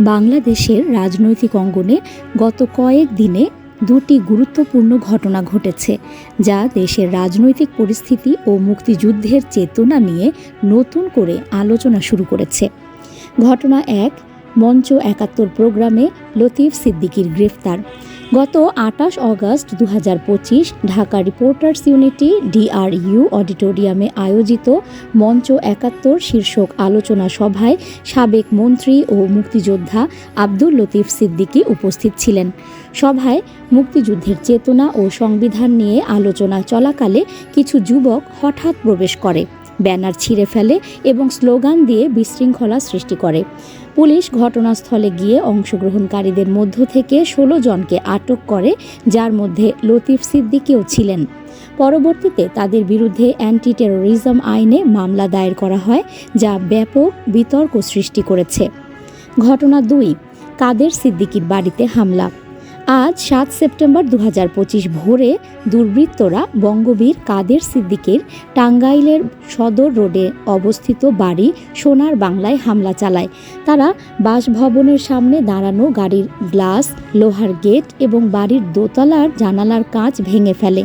বাংলাদেশের রাজনৈতিক অঙ্গনে গত কয়েক দিনে দুটি গুরুত্বপূর্ণ ঘটনা ঘটেছে, যা দেশের রাজনৈতিক পরিস্থিতি ও মুক্তিযুদ্ধের চেতনা নিয়ে নতুন করে আলোচনা শুরু করেছে। ঘটনা এক, মঞ্চ একাত্তর প্রোগ্রামে লতিফ সিদ্দিকির গ্রেফতার। গত আটাশ অগস্ট দু হাজার পঁচিশ ঢাকা রিপোর্টার্স ইউনিটি, ডিআরইউ অডিটোরিয়ামে আয়োজিত মঞ্চ একাত্তর শীর্ষক আলোচনা সভায় সাবেক মন্ত্রী ও মুক্তিযোদ্ধা আব্দুল লতিফ সিদ্দিকী উপস্থিত ছিলেন। সভায় মুক্তিযুদ্ধের চেতনা ও সংবিধান নিয়ে আলোচনা চলাকালে কিছু যুবক হঠাৎ প্রবেশ করে। ব্যানার ছিঁড়ে ফেলে এবং স্লোগান দিয়ে বিশৃঙ্খলা সৃষ্টি করে। পুলিশ ঘটনাস্থলে গিয়ে অংশগ্রহণকারীদের মধ্য থেকে ষোলো জনকে আটক করে, যার মধ্যে লতিফ সিদ্দিকীও ছিলেন। পরবর্তীতে তাদের বিরুদ্ধে অ্যান্টি টেরোরিজম আইনে মামলা দায়ের করা হয়, যা ব্যাপক বিতর্ক সৃষ্টি করেছে। ঘটনা দুই, কাদের সিদ্দিকীর বাড়িতে হামলা? আজ সাত সেপ্টেম্বর দু হাজার পঁচিশ ভোরে দুর্বৃত্তরা বঙ্গবীর কাদের সিদ্দিকের টাঙ্গাইলের সদর রোডে অবস্থিত বাড়ি সোনার বাংলায় হামলা চালায়। তারা বাসভবনের সামনে দাঁড়ানো গাড়ির গ্লাস, লোহার গেট এবং বাড়ির দোতলার জানালার কাঁচ ভেঙে ফেলে।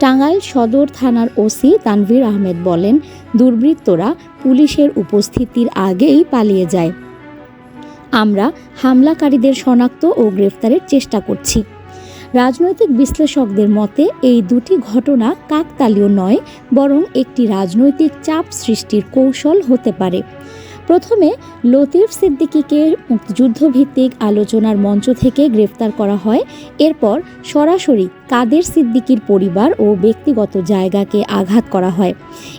টাঙ্গাইল সদর থানার ওসি তানভীর আহমেদ বলেন, দুর্বৃত্তরা পুলিশের উপস্থিতির আগেই পালিয়ে যায়। আমরা হামলাকারীদের শনাক্ত ও গ্রেফতারের চেষ্টা করছি। রাজনৈতিক বিশ্লেষকদের মতে, এই দুটি ঘটনা কাকতালীয় নয়, বরং একটি রাজনৈতিক চাপ সৃষ্টির কৌশল হতে পারে। প্রথমে লতিফ সিদ্দিকীকে মুক্তিযুদ্ধভিত্তিক আলোচনার মঞ্চ থেকে গ্রেফতার করা হয়। এরপর সরাসরি কাদের সিদ্দিকির পরিবার ও ব্যক্তিগত জায়গাকে আঘাত করা হয়।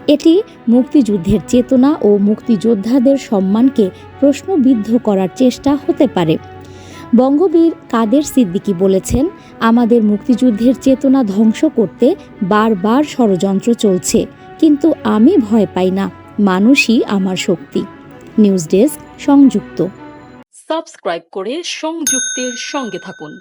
এটি মুক্তিযুদ্ধের চেতনা ও মুক্তিযোদ্ধাদের সম্মানকে প্রশ্নবিদ্ধ করার চেষ্টা হতে পারে। বঙ্গবীর কাদের সিদ্দিকি বলেছেন, আমাদের মুক্তিযুদ্ধের চেতনা ধ্বংস করতে বারবার ষড়যন্ত্র চলছে, কিন্তু আমি ভয় পাই না। মানুষই আমার শক্তি। নিউজ ডেস্ক সংযুক্ত। সাবস্ক্রাইব করে সংযুক্তের সঙ্গে থাকুন।